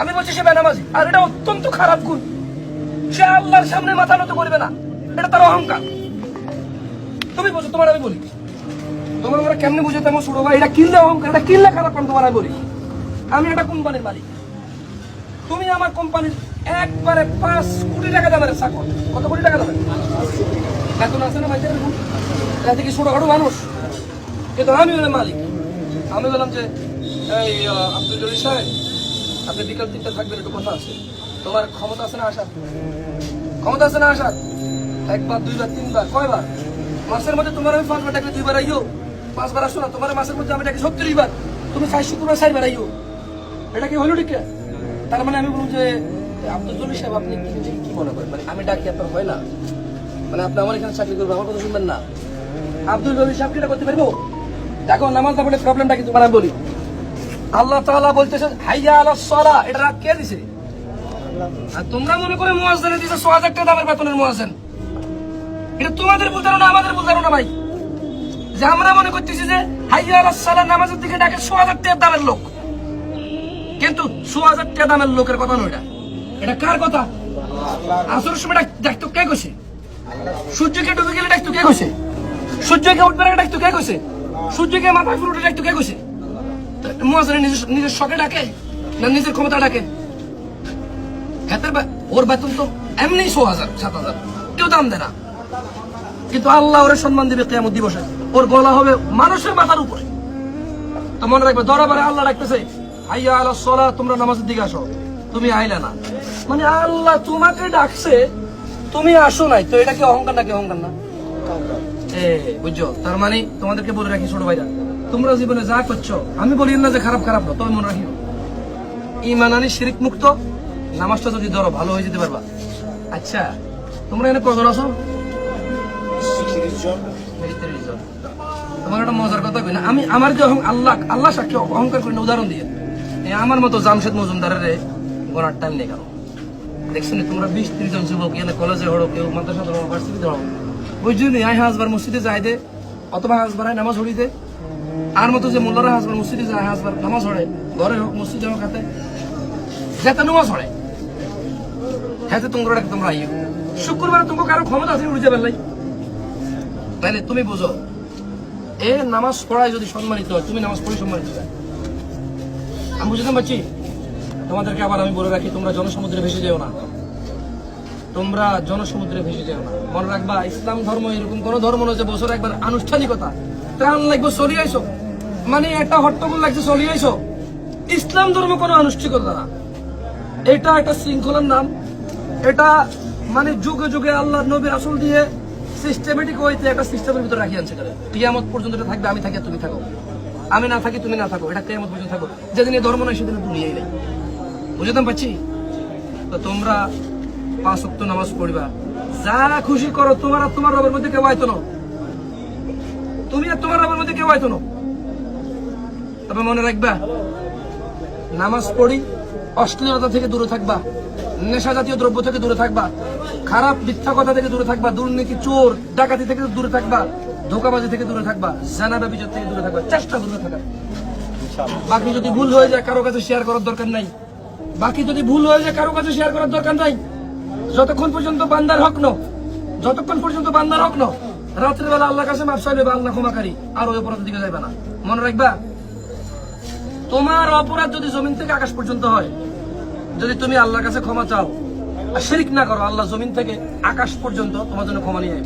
আমি বলছি সে বেনামাজি, আর এটা অত্যন্ত খারাপ গুণ। সে আল্লাহর সামনে মাথা নত করবে না। এটা তার অহংকার। তুমি বলছো তোমার আমি বলি। তোমার আমরা কেমনে বুঝে তেমন ছোট ভাই, এটা কিনলে অহংকার, এটা কিনলে খারাপ কারণ তোমার আমি বলি। আমি একটা কোম্পানির মালিক। তুমি আমার কোম্পানির একবারে পাঁচ কোটি টাকা দামের চাকর। কত কোটি টাকা দামের? বেতন আছে না ভাইদের এত কি ছোটখাটো মানুষ। কিন্তু আমি মালিক। আমি বললাম যে, এই আব্দুল জলিল সাহেব। আপনি বিকাল তিনটা থাকবেন, একটু কথা আছে। তোমার ক্ষমতা আছে না আসার ক্ষমতা আছে না আসার একবার, দুইবার, তিনবার, কয়বার? মাসের মধ্যে তোমার আমি পাঁচবার ডাকলে দুইবার আইও। পাঁচবার আসো না, তোমার মাসের মধ্যে আমি ডাকি সত্তর বার তুমি চাই শুক্রবার, চারবার আইও। এটা কি হলো ঠিক? তার মানে আমি বলুন যে, আব্দুল জলিল সাহেব, আপনি কি মনে করেন? মানে আমি ডাকি, আপনার হয় না? মানে আপনি আমার এখানে চাকরি করবেন, আমার কথা শুনবেন না। আব্দুল জলিল সাহেব কি করতে পারব? দেখো, নামাজ পড়লে প্রবলেমটা কিন্তু মানে বলি। আল্লাহ তাআলা বলতেছে হাইয়া আলাস সালাহ এটা রাত কে দিছে? আর তোমরা মনে করে মুয়াজ্জিনে দিছে 6000 টাকা দামের বেতনের মুয়াজ্জিন। এটা তোমাদের ভুল ধারণা, আমাদের ভুল ধারণা ভাই। যে আমরা মনে করতেছি যে, হাইয়া আলাস সালাহ নামাজের দিকে ডাকে 6000 টাকা দামের লোক। কিন্তু 6000 টাকা দামের লোকের কথা নয় এটা। এটা কার কথা? আসর সময় ডাকতো কে কইছে? সূর্যকে ডুবে গেলে ডাকতো কে কইছে? সূর্যকে উঠবে না ডাকতো কে কইছে? সূর্যকে মাথায় ফুল উঠে ডাকতো কে কইছে? মুয়াজ্জিন নিজের নিজের শখে ডাকে না নিজের ক্ষমতা ডাকে? হাতের ওর বেতন তো এমনি ছ হাজার, সাত হাজার। কেউ দাম দেয় না। কিন্তু আল্লাহ ওরে সম্মান দিবে কেমন দিবসে। ওর গলা হবে মানুষের মাথার উপরে। তো মনে রাখবে, দরবারে আল্লাহ ডাকতেছে আইয়া আল্লাহ সলা তোমরা নামাজের দিকে আসো। তুমি আইলে না। মানে আল্লাহ তোমাকে ডাকছে, তুমি আসো নাই। তো এটা কি অহংকার নাকি অহংকার না? এ, বুঝছ? তার মানে তোমাদেরকে বলে রাখি ছোট ভাইরা তোমরা জীবনে যা করছ আমি বলি না যে খারাপ খারাপ না তবে মনে রাখিও। ইমান আনি শিরিক মুক্ত নামাজটা যদি ধরো ভালো হয়ে যেতে পারবা। আচ্ছা তোমরা এনে কজন আছো? তোমার একটা মজার কথা না? আমি আমার যে আল্লাহ আল্লাহ সাক্ষী অহংকার করি না উদাহরণ দিয়ে। এই আমার মতো জামশেদ মজুমদারের গোনার টাইম নেই কারও। দেখছ নি তোমরা বিশ ত্রিশ জন যুবক এখানে কলেজে হড়ো কেউ মাদ্রাসা ধরো ভার্সিটিতে হড়ো। বুঝলি নি আই হাজবার মসজিদে যাই দে অথবা হাজবার নামাজ হড়ি দে। আর মতো যে মোল্লারা হাজবার মসজিদে যায় হাজবার নামাজ হড়ে ঘরে হোক, মসজিদে হোক, হাতে। যাতে নামাজ হড়ে হ্যাঁ তোমরা তোমরা আইও শুক্রবার তোমাকে কারও ক্ষমতা আছে যাবেন লাই তাহলে তুমি বুঝো, এ নামাজ পড়ায় যদি সম্মানিত হয়, তুমি নামাজ পড়ে সম্মানিত হয়। আমি বুঝতে পারছি? তোমাদেরকে আবার আমি বলে রাখি, তোমরা জনসমুদ্রে ভেসে যেও না। তোমরা জনসমুদ্রে ভেসে যেও না। মনে রাখবা, ইসলাম ধর্ম এরকম কোন ধর্ম নয় যে বছর একবার আনুষ্ঠানিকতা ত্রাণ লাগবে চলিয়ে আইসো মানে একটা হট্টগোল লাগছে চলিয়ে আইসো ইসলাম ধর্ম কোনো আনুষ্ঠানিকতা না। এটা একটা শৃঙ্খলার নাম। এটা মানে যুগে যুগে আল্লাহ নবী আসল দিয়ে সিস্টেমেটিক ওয়েতে একটা সিস্টেমের ভিতরে রাখি আনছে করে কিয়ামত পর্যন্ত এটা থাকবে, আমি থাকি তুমি থাকো। আমি না থাকি, তুমি না থাকো। এটা কিয়ামত পর্যন্ত থাকো। যেদিন ধর্ম নাই, সেদিন দুনিয়াই নেই। বুঝতাম পাচ্ছি তো তোমরা পাঁচ ওয়াক্ত নামাজ পড়বা। যা খুশি করো, তোমার তোমার রবের মধ্যে কেউ আয়তো না তুমি আর তোমার রবের মধ্যে কেউ আয়তো না। তবে মনে রাখবা নামাজ পড়ি অশ্লীলতা থেকে দূরে থাকবা নেশা জাতীয় দ্রব্য থেকে দূরে থাকবা খারাপ মিথ্যা কথা থেকে দূরে থাকবা দুর্নীতি চোর ডাকাতি থেকে দূরে থাকবা ধোকাবাজি থেকে দূরে থাকবা জানা ব্যবচার থেকে দূরে থাকবা চেষ্টা দূরে থাকা। বাকি যদি ভুল হয়ে যায় কারও কাছে শেয়ার করার দরকার নাই। বাকি যদি ভুল হয়ে যায় কারও কাছে শেয়ার করার দরকার নাই। যতক্ষণ পর্যন্ত বান্দার হক ন যতক্ষণ পর্যন্ত বান্দার হক ন রাত্রে বেলা আল্লাহ কাছে মাপ চাইবে আল্লাহ ক্ষমাকারী আর ওই অপরাধের দিকে যাইবে না। মনে রাখবা, তোমার অপরাধ যদি জমিন থেকে আকাশ পর্যন্ত হয়, যদি তুমি আল্লাহর কাছে ক্ষমা চাও, আর শিরিক না করো, আল্লাহ জমিন থেকে আকাশ পর্যন্ত তোমার জন্য ক্ষমা নিয়ে